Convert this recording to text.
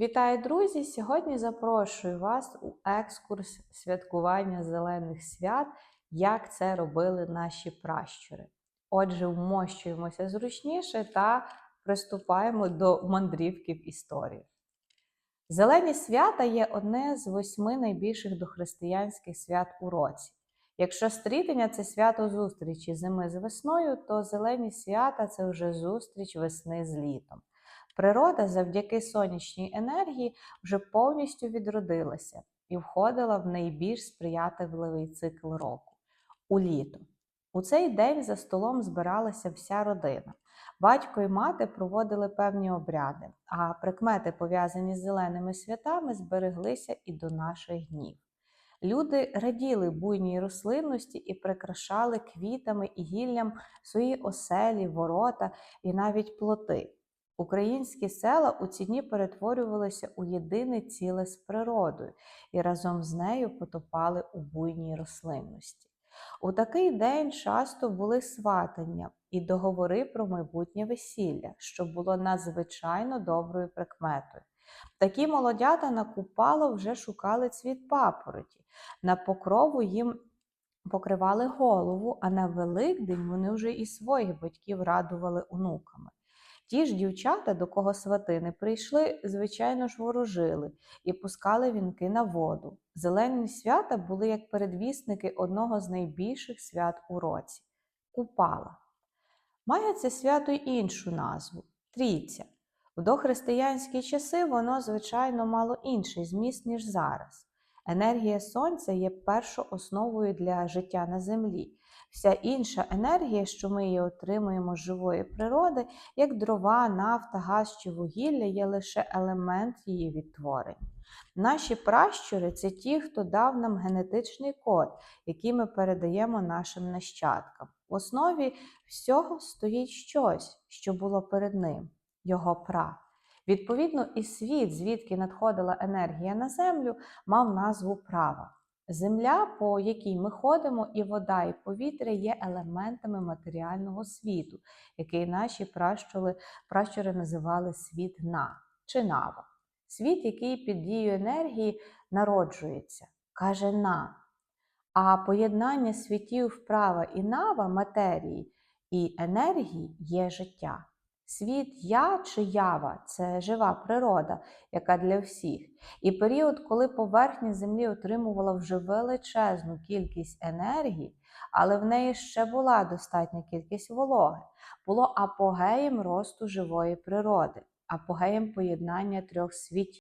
Вітаю, друзі! Сьогодні запрошую вас у екскурс святкування зелених свят, як це робили наші пращури. Отже, вмощуємося зручніше та приступаємо до мандрівки в історію. Зелені свята є одне з восьми найбільших дохристиянських свят у році. Якщо стрітення це свято зустрічі зими з весною, то зелені свята це вже зустріч весни з літом. Природа завдяки сонячній енергії вже повністю відродилася і входила в найбільш сприятливий цикл року у літо. У цей день за столом збиралася вся родина. Батько і мати проводили певні обряди, а прикмети, пов'язані з зеленими святами, збереглися і до наших днів. Люди раділи буйній рослинності і прикрашали квітами і гіллям свої оселі, ворота і навіть плоти. Українські села у ці дні перетворювалися у єдине ціле з природою і разом з нею потопали у буйній рослинності. У такий день часто були сватання і договори про майбутнє весілля, що було надзвичайно доброю прикметою. Такі молодята на купало вже шукали цвіт папороті, на покрову їм покривали голову, а на Великдень вони вже і своїх батьків радували онуками. Ті ж дівчата, до кого сватини прийшли, звичайно ж ворожили і пускали вінки на воду. Зелені свята були як передвісники одного з найбільших свят у році Купала. Має це свято й іншу назву Трійця. В дохристиянські часи воно, звичайно, мало інший зміст, ніж зараз. Енергія сонця є першоосновою для життя на землі. Вся інша енергія, що ми її отримуємо з живої природи, як дрова, нафта, газ чи вугілля, є лише елемент її відтворення. Наші пращури це ті, хто дав нам генетичний код, який ми передаємо нашим нащадкам. В основі всього стоїть щось, що було перед ним його пра. Відповідно, і світ, звідки надходила енергія на землю, мав назву права. Земля, по якій ми ходимо, і вода, і повітря є елементами матеріального світу, який наші пращури, пращури називали світ на чи нава. Світ, який під дією енергії народжується, каже на. А поєднання світів вправа і нава матерії і енергії є життя. Світ я чи ява це жива природа, яка для всіх. І період, коли поверхня Землі отримувала вже величезну кількість енергії, але в неї ще була достатня кількість вологи, було апогеєм росту живої природи, апогеєм поєднання трьох світів.